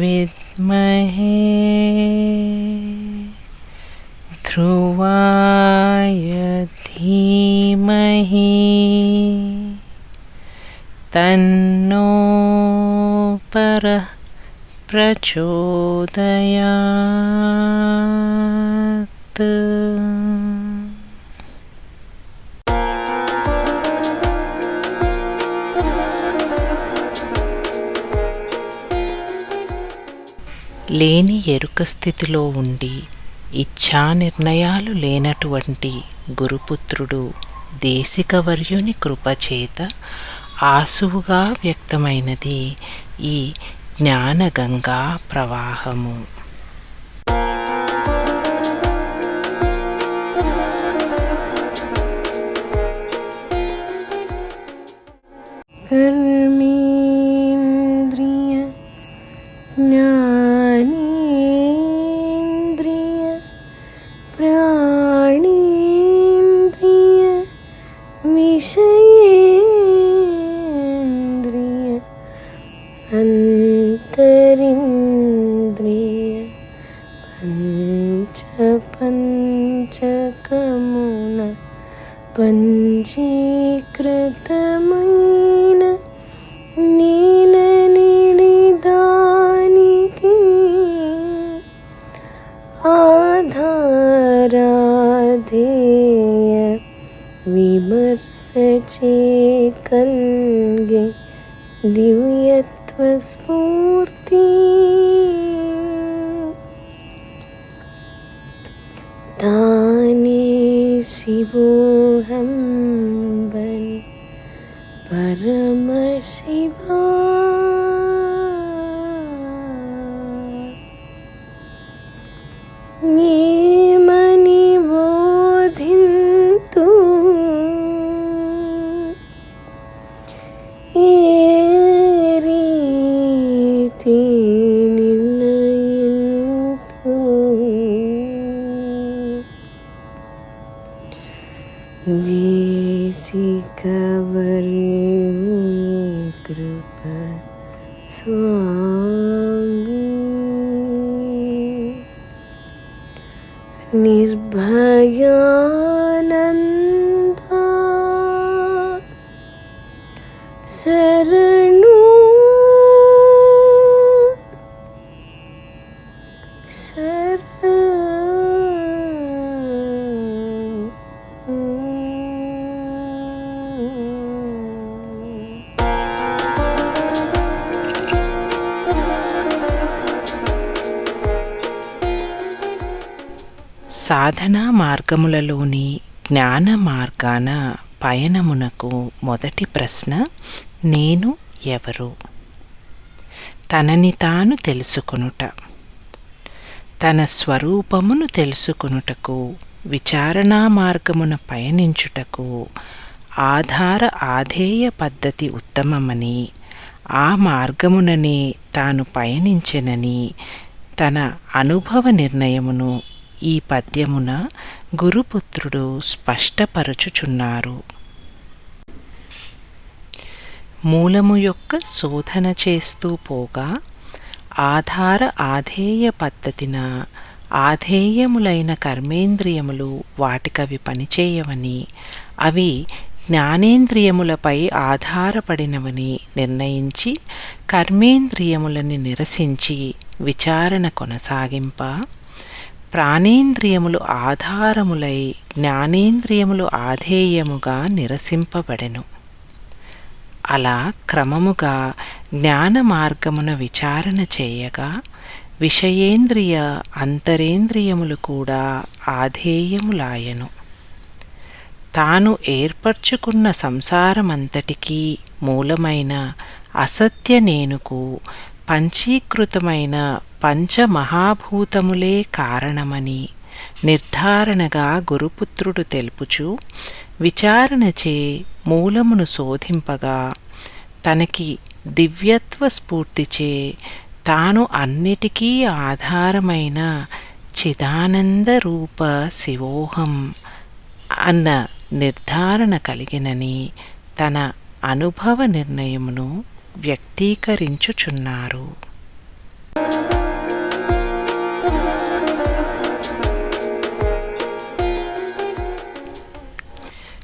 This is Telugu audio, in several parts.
विद्महे ध्रुवाय धीमहि तन्नो परः प्रचोदयात् లేని ఎరుక స్థితిలో ఉండి ఇచ్ఛా నిర్ణయాలు లేనటువంటి గురుపుత్రుడు దేశికవర్యుని కృపచేత ఆసువుగా వ్యక్తమైనది ఈ జ్ఞానగంగా ప్రవాహము कर्मेन्द्रिय ज्ञानेन्द्रिय పంచీకృతమైన నీల నిడిదానికి ఆధారాధేయ విమర్శచే కల్గే దివ్యత్వ స్ఫూర్తి తానే శివోహం പരമശിവ മണി ബോധിന്തു ഏരീതി നിന്നയന്തു വി कृपा स्वा సాధనా మార్గములలోని జ్ఞాన మార్గాన పయనమునకు మొదటి ప్రశ్న నేను ఎవరు? తనని తాను తెలుసుకొనుట. తన స్వరూపమును తెలుసుకొనుటకు విచారణా మార్గమున పయనించుటకు ఆధార ఆధేయ పద్ధతి ఉత్తమమని ఆ మార్గముననే తాను పయనించెనని తన అనుభవ నిర్ణయమును ఈ పద్యమున గురుపుత్రుడు స్పష్టపరచుచున్నారు. మూలము యొక్క శోధన చేస్తూ పోగా ఆధార ఆధేయ పద్ధతిన ఆధేయములైన కర్మేంద్రియములు వాటికవి పనిచేయవని అవి జ్ఞానేంద్రియములపై ఆధారపడినవని నిర్ణయించి కర్మేంద్రియములని నిరసించి విచారణ కొనసాగింప ప్రాణేంద్రియములు ఆధారములై జ్ఞానేంద్రియములు ఆధేయముగా నిరసింపబడెను. అలా క్రమముగా జ్ఞాన మార్గమున విచారణ చేయగా విషయేంద్రియ అంతరేంద్రియములు కూడా ఆధేయములాయను. తాను ఏర్పరచుకున్న సంసారమంతటికీ మూలమైన అసత్య నేనుకు పంచీకృతమైన పంచమహాభూతములే కారణమని నిర్ధారణగా గురుపుత్రుడు తెలుపుచు విచారణచే మూలమును శోధింపగా తనకి దివ్యత్వ స్ఫూర్తిచే తాను అన్నిటికీ ఆధారమైన చిదానంద రూప శివోహం అన్న నిర్ధారణ కలిగినని తన అనుభవ నిర్ణయమును వ్యక్తీకరించుచున్నారు.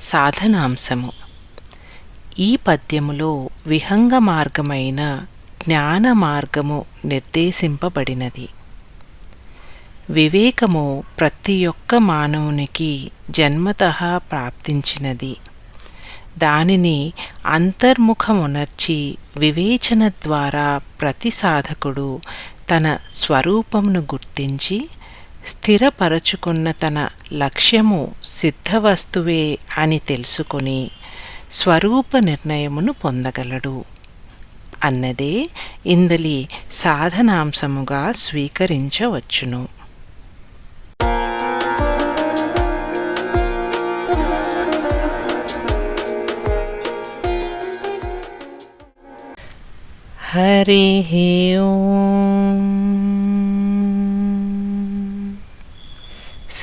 సాధనాంశము. ఈ పద్యములో విహంగ మార్గమైన జ్ఞాన మార్గము నిర్దేశింపబడినది. వివేకము ప్రతి ఒక్క మానవునికి జన్మత ప్రాప్తించినది. దానిని అంతర్ముఖమునర్చి వివేచన ద్వారా ప్రతి సాధకుడు తన స్వరూపమును గుర్తించి స్థిరపరచుకున్న తన లక్ష్యము సిద్ధవస్తువే అని తెలుసుకొని స్వరూప నిర్ణయమును పొందగలడు. అన్నదే ఇందలి సాధనాంశముగా స్వీకరించవచ్చును. హరి ఓం.